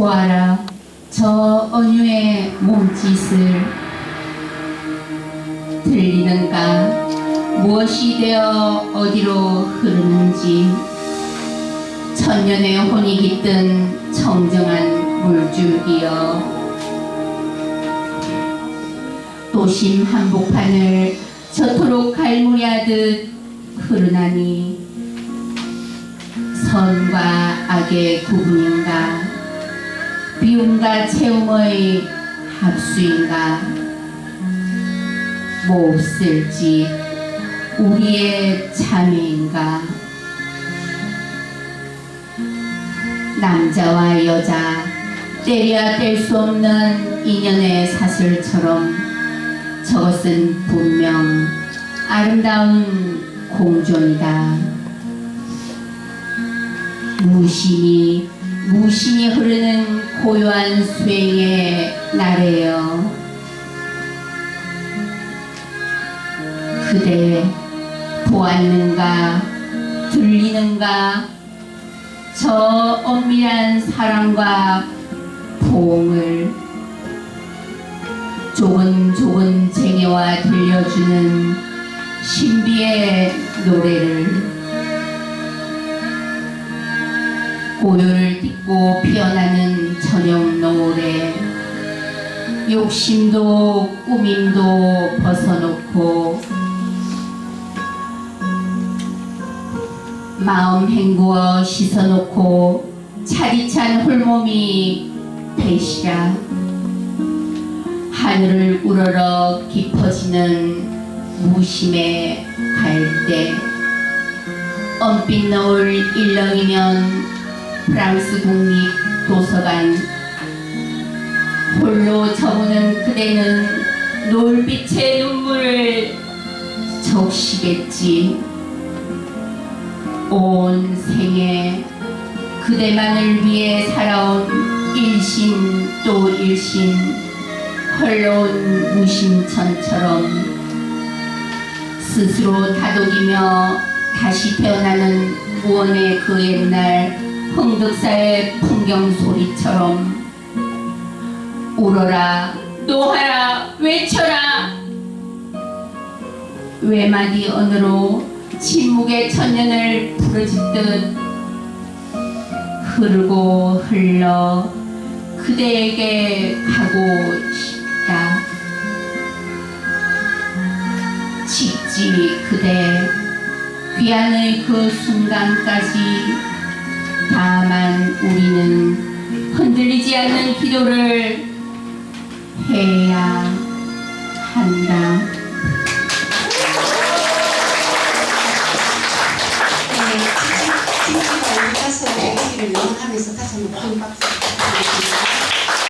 보아라. 저 언유의 몸짓을 들리는가? 무엇이 되어 어디로 흐르는지? 천년의 혼이 깃든 청정한 물줄기여. 도심 한복판을 저토록 갈무리하듯 흐르나니 선과 악의 구분인가 비움과 채움의 합수인가 몹쓸지 우리의 자매인가 남자와 여자 때려야 뗄 수 없는 인연의 사슬처럼 저것은 분명 아름다운 공존이다. 무심히 무심히 흐르는 고요한 수행의 날에요. 그대 보았는가 들리는가 저 엄밀한 사랑과 보응을 조근조근 쟁여와 들려주는 신비의 노래를 고요를 딛고 피어나는 저녁 노래 욕심도 꾸밈도 벗어놓고 마음 헹구어 씻어놓고 차디찬 홀몸이 배시라 하늘을 우러러 깊어지는 무심의 갈대 언빛 노을 일렁이면 프랑스 국립 도서관. 홀로 저무는 그대는 노을빛의 눈물을 적시겠지. 온 생에 그대만을 위해 살아온 일신 또 일신 헐러운 무심천처럼 스스로 다독이며 다시 태어나는 무언의 그 옛날 흥덕사의 풍경 소리처럼 울어라 노하라 외쳐라 외마디 언으로 침묵의 천년을 부르짖듯 흐르고 흘러 그대에게 가고 싶다. 직지 그대 귀한의 그 순간까지 다만 우리는 흔들리지 않는 기도를 해야 한다. 네, 진짜 우리 가서 우리를 응원하면서 다시 한번 큰 박수 부탁드립니다.